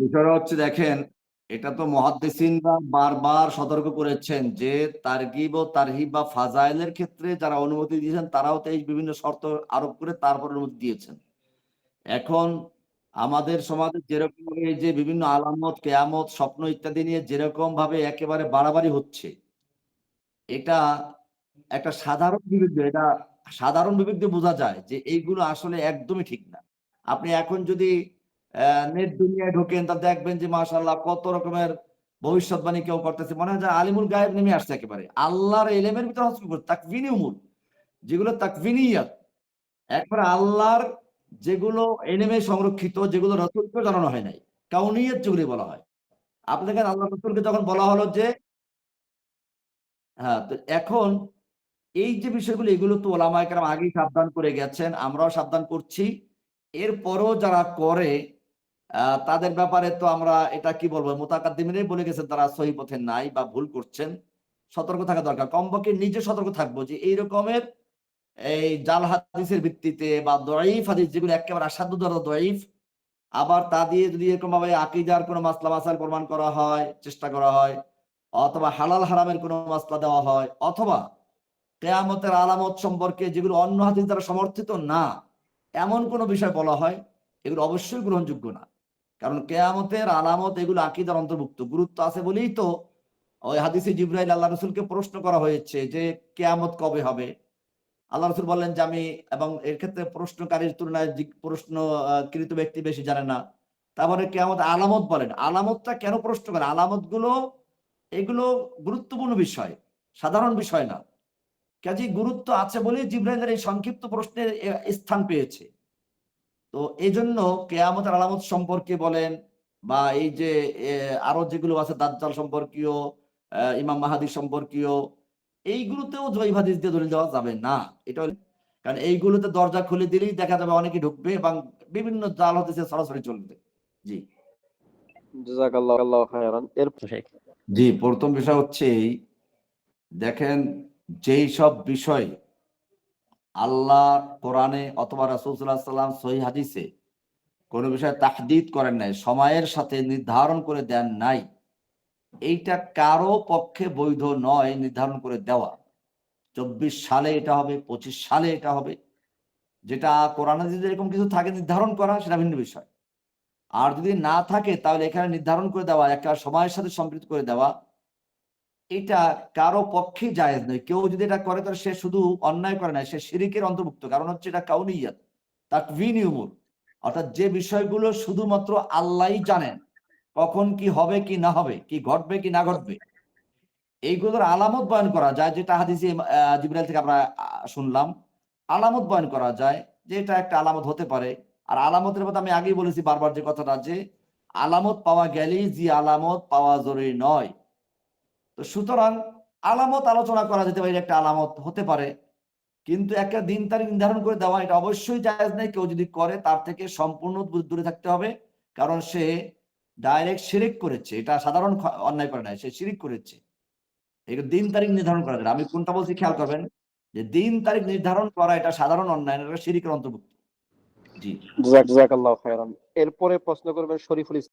বিষয়টা হচ্ছে দেখেন, এটা তো মহাদ্দেসিনরা বারবার সতর্ক করেছেন যে তারগিব ও তারহিব বা ফাজাইলের ক্ষেত্রে যারা অনুমতি দিয়েছেন, তারাও তো এই বিভিন্ন শর্ত আরোপ করে তারপর অনুমতি দিয়েছেন। এখন আমাদের সমাজে যেরকম এই যে বিভিন্ন আলামত, কেয়ামত, স্বপ্ন ইত্যাদি নিয়ে যেরকম ভাবে একেবারে বাড়াবাড়ি হচ্ছে, এটা একটা সাধারণ বিবেক এটা সাধারণ দিয়ে বোঝা যায় যে এইগুলো আসলে একদমই ঠিক না। আপনি এখন যদি নেট দুনিয়ায় ঢোকেন, তা দেখবেন যে মাশাল্লাহ কত রকমের ভবিষ্যৎবাণী কেউ করতেছে। মনে হয় যে আলিমুল গায়েব নেমে আসছে একেবারে। আল্লাহর এলেমের ভিতরে হস্তক্ষেপ তাকভিনী উমুল। যেগুলো তাকভিনিয়াত একবার আল্লাহর যেগুলো এলেমে সংরক্ষিত, যেগুলো রসুলকে জানানো হয় নাই, কাউনিয়ত যেগুলি বলা হয়। আপনি দেখেন আল্লাহ রসুলকে যখন বলা হলো যে হ্যাঁ তো এখন এই যে বিষয়গুলো, এগুলো তো ওলামায়করাম আগেই সাবধান করে গেছেন, আমরাও সাবধান করছি। এরপরও যারা করে তাদের ব্যাপারে তো আমরা এটা কি বলব মোতাকাদ্দিমিনেই বলে গেছেন তারা সহি পথে নাই বা ভুল করছেন। সতর্ক থাকা দরকার। কমপক্ষে নিজে সতর্ক থাকব যে এই রকমের এই জাল হাদিসের ভিত্তিতে বা দয়ীফ হাদিস যেগুলো একেবারে আসাধ্য ধরা দয়ীফ, আবার তা দিয়ে যদি এরকম ভাবে আকিদার কোনো মাসলা মাসাল প্রমাণ করা হয়, চেষ্টা করা হয়, অথবা হালাল হারামের কোনো মাসলা দেওয়া হয়, অথবা কেয়ামতের আলামত সম্পর্কে যেগুলো অন্য হাদিস দ্বারা সমর্থিত না, এমন কোনো বিষয় বলা হয়, এগুলো অবশ্যই গ্রহণযোগ্য না। কারণ কেয়ামতের আলামত এগুলো আকিদার অন্তর্ভুক্ত। গুরুত্ব আছে বলেই তো ওই হাদিসে জিব্রাইল আল্লাহ রসুলকে প্রশ্ন করা হয়েছে যে কেয়ামত কবে হবে? আল্লাহ রসুল বললেন যে আমি এবং এর ক্ষেত্রে প্রশ্নকারীর তুলনায় প্রশ্ন কৃত ব্যক্তি বেশি জানে না। তারপরে কেয়ামত আলামত বলেন। আলামতটা কেন প্রশ্ন করে আলামতগুলো এগুলো গুরুত্বপূর্ণ বিষয়, সাধারণ বিষয় না। কাজে গুরুত্ব আছে বলেই জিব্রাইলের এই সংক্ষিপ্ত প্রশ্নের স্থান পেয়েছে। তো এই জন্য কেয়ামতের আলামত সম্পর্কে বলেন বা এই যে আরও যেগুলো আছে দাজ্জাল সম্পর্কীয় ইমাম মাহাদি সম্পর্কীয় এইগুলোতেও জয় হাদিস দিয়ে দলিল দেওয়া যাবে না। এটা কারণ এইগুলোতে দরজা খুলে দিলেই দেখা যাবে অনেকে ঢুকবে এবং বিভিন্ন জাল হতেছে সরাসরি চলবে। জি। জাযাকাল্লাহু আল্লাহু খায়রান। এর জি প্রথম বিষয় হচ্ছে দেখেন যেই সব বিষয় আল্লাহ কোরআনে অথবা রাসূলুল্লাহ সাল্লাম সহি হাদিসে কোনো বিষয়ে তাহদিদ করেন নাই, সময়ের সাথে নির্ধারণ করে দেন নাই। এইটা কারও পক্ষে বৈধ নয় নির্ধারণ করে দেওয়া। চব্বিশ সালে এটা হবে, পঁচিশ সালে এটা হবে। যেটা কোরআনে যদি এরকম কিছু থাকে নির্ধারণ করা, সেটা ভিন্ন বিষয়। আর যদি না থাকে, তাহলে এখানে নির্ধারণ করে দেওয়া, একটা সময়ের সাথে সম্পৃক্ত করে দেওয়া এটা কারও পক্ষে জায়েজ নয়। কেউ যদি এটা করে, তাহলে সে শুধু অন্যায় করে না, সে শিরিকের অন্তর্ভুক্ত। কারণ হচ্ছে এটা কাউনিয়াত, তাকভিনী উমুর অর্থাৎ যে বিষয়গুলো শুধুমাত্র আল্লাহই জানেন, কখন কি হবে কি না হবে, কি ঘটবে কি না ঘটবে, এইগুলোর আলামত বয়ন করা যায়। যেটা হাদিসে জিবরাইল থেকে আমরা শুনলাম। আলামত বয়ন করা যায় যে এটা একটা আলামত হতে পারে। আর আলামতের মধ্যে আমি আগেই বলেছি বারবার যে কথাটা, যে আলামত পাওয়া গেলেই যে আলামত পাওয়া জরুরি নয়। তো সুতরাং আলামত আলোচনা করা যেতে পারে, একটা আলামত হতে পারে। কিন্তু একটা দিন তারিখ নির্ধারণ করে দেওয়া, এটা অবশ্যই জায়েজ নেই কেউ যদি করে, তার থেকে সম্পূর্ণ দূরে থাকতে হবে। কারণ সে ডাইরেক্ট শিরিক করেছে। এটা সাধারণ অন্যায় করে নাই সে শিরিক করেছে। এটা দিন তারিখ নির্ধারণ করা যায় আমি কোনটা বলছি খেয়াল করবেন? যে দিন তারিখ নির্ধারণ করা, এটা সাধারণ অন্যায় এটা শিরিকের অন্তর্ভুক্ত। জি। খায়রান। এরপরে প্রশ্ন করবেন শরীফুল